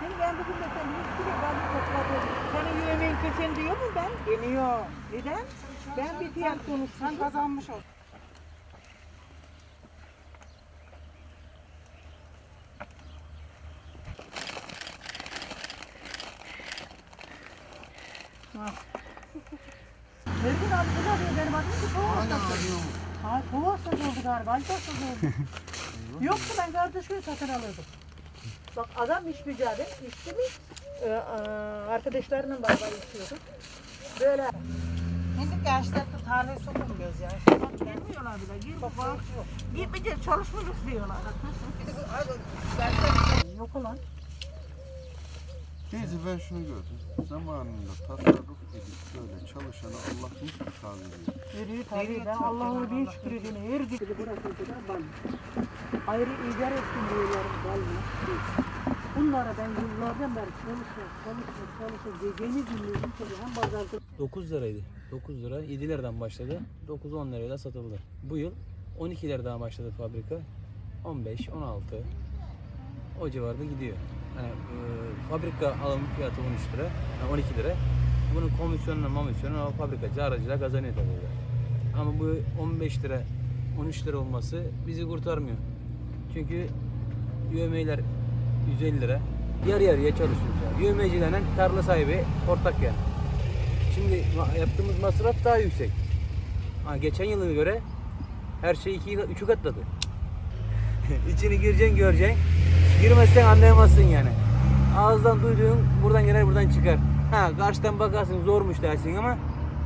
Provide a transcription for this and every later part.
Şimdi ben bugün mesela 100 kilo balık topladım. Sana yemeğin köşen diyor mu ben? Demiyor. Neden? Ben bir fiyat konuştum. Sen kazanmış ol. Ergün abi bu da diyor benim adım ki Kovas'ta. Ha Kovas'ta oldu galiba. Alpars'ta oldu. Yoksa ben kardeşimi satın alırdım. Bak adam iş mücadele, içti mi? Ee, arkadaşlarının beraber içiyordu. Böyle. Bizim gençlerde tane sokulmuyoruz ya. Bak gelmiyorlar bile. Gir bak bak. Gitmeyeceğiz çalışmıyoruz diyorlar. Yok ulan. Teyze ben şunu gördüm. Zamanında tasarruf edip böyle çalışana Allah mutlaka veriyor. Veriyor tabii. Ben Allah'ın bin şükür edin. Her gün bırakıldı da bal. Ayrı icar ettim diyorlar balma. Bunlara ben yıllardan beri çalışıyor, çalışıyor, çalışıyor. Geceni dinliyorum tabii. Hem pazarda 9 liraydı. 9 lira 7 liradan başladı. 9-10 liraya da satıldı. Bu yıl 12 liradan başladı fabrika. 15, 16 o civarda gidiyor. Yani, e, fabrika alım fiyatı 13 lira, yani 12 lira. Bunun komisyonuna, mamisyonu o fabrikacı, aracıyla kazanıyor tabii. Ama bu 15 lira, 13 lira olması bizi kurtarmıyor. Çünkü yövmeyler 150 lira. Yarı yarıya çalışıyoruz. Yani. Tarla sahibi ortak yani. Şimdi yaptığımız masraf daha yüksek. Ha, geçen yıla göre her şey iki, üçü katladı. İçini gireceksin göreceksin. Girmezsen anlayamazsın yani. Ağızdan duyduğun buradan girer buradan çıkar. Ha karşıdan bakarsın zormuş dersin ama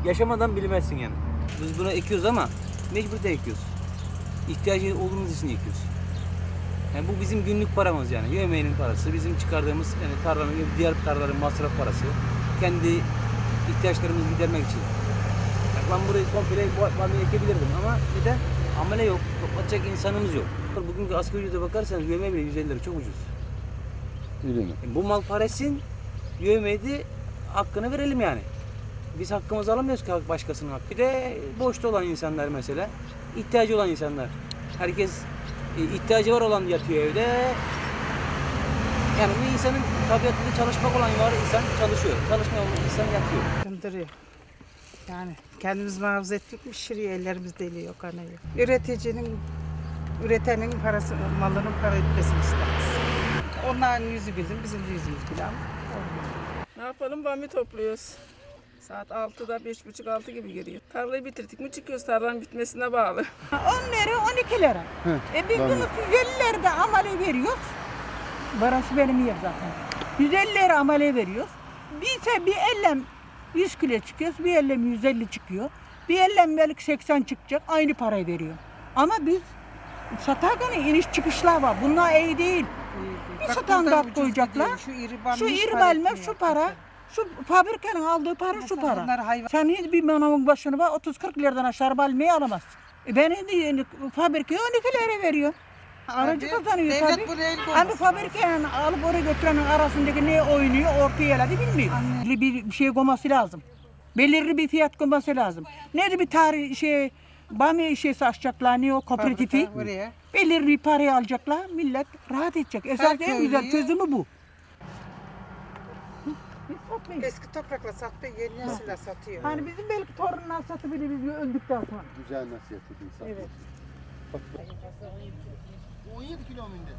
yaşamadan bilmezsin yani. Biz bunu ekiyoruz ama mecbur da ekiyoruz. İhtiyacı olduğumuz için ekiyoruz. Yani bu bizim günlük paramız yani. Yemeğinin parası, bizim çıkardığımız yani tarlanın, diğer tarlaların masraf parası. Kendi ihtiyaçlarımızı gidermek için. Yani ben burayı komple bu ekebilirdim ama neden? Amele yok, toplatacak insanımız yok. Bugünkü asgari ücrete bakarsanız yemeği bile 150 lira çok ucuz. Öyle mi? E, Bu mal paresin de hakkını verelim yani. Biz hakkımızı alamıyoruz ki başkasının hakkı. Bir de boşta olan insanlar mesela, ihtiyacı olan insanlar. Herkes e, ihtiyacı var olan yatıyor evde. Yani bu insanın tabiatında çalışmak olan var insan çalışıyor. Çalışmayan insan yatıyor. Kındırıyor. Yani kendimiz muhafaza ettik mi şiriyor ellerimiz deliyor kanıyor. Üreticinin, üretenin parası, malının para etmesini isteriz. Onların yüzü bildim, bizim de yüzümüz bilen. Ne yapalım bamya topluyoruz. Saat 6'da beş buçuk altı gibi geliyor. Tarlayı bitirdik mi çıkıyoruz tarlanın bitmesine bağlı. 10 lira 12 lira. e biz bunu 150 lira da amele veriyoruz. Barası benim yer zaten. 150 lira amele veriyoruz. Bir, bir ellem 100 kilo çıkıyoruz. Bir ellem 150 çıkıyor. Bir ellem belki 80 çıkacak. Aynı parayı veriyor. Ama biz satarken iniş çıkışlar var. Bunlar iyi değil. Bir standart koyacaklar. Şu iri balma Şu para şu para. Şu fabrikanın aldığı para şu Mesela para. bunlar hayvan- Sen hiç bir manavın başını var 30-40 liradan aşağı balmayı alamazsın. E ben fabrikaya 12 lira veriyor. Aracı Tabii, kazanıyor devlet tabii. buraya el Hani koyması fabrikanın alıp oraya götürenin arasındaki ne oynuyor ortaya yeladı bilmiyor. Belirli bir şey koyması lazım. Belirli bir fiyat koyması lazım. Ne de bir tarih şey bamya şeysi açacaklar ne o kooperatifi. Fabrika buraya. Belirli bir parayı alacaklar millet rahat edecek. Esas en güzel köylüyü- çözümü bu. Biz satmayız. Eski toprakla sattı, yeni nesille satıyor. Hani bizim belki torunlar satabilir biz öldükten sonra. Güzel nasihat edin. Evet. 17 kilo mu indi?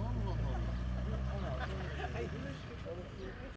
Allah Allah.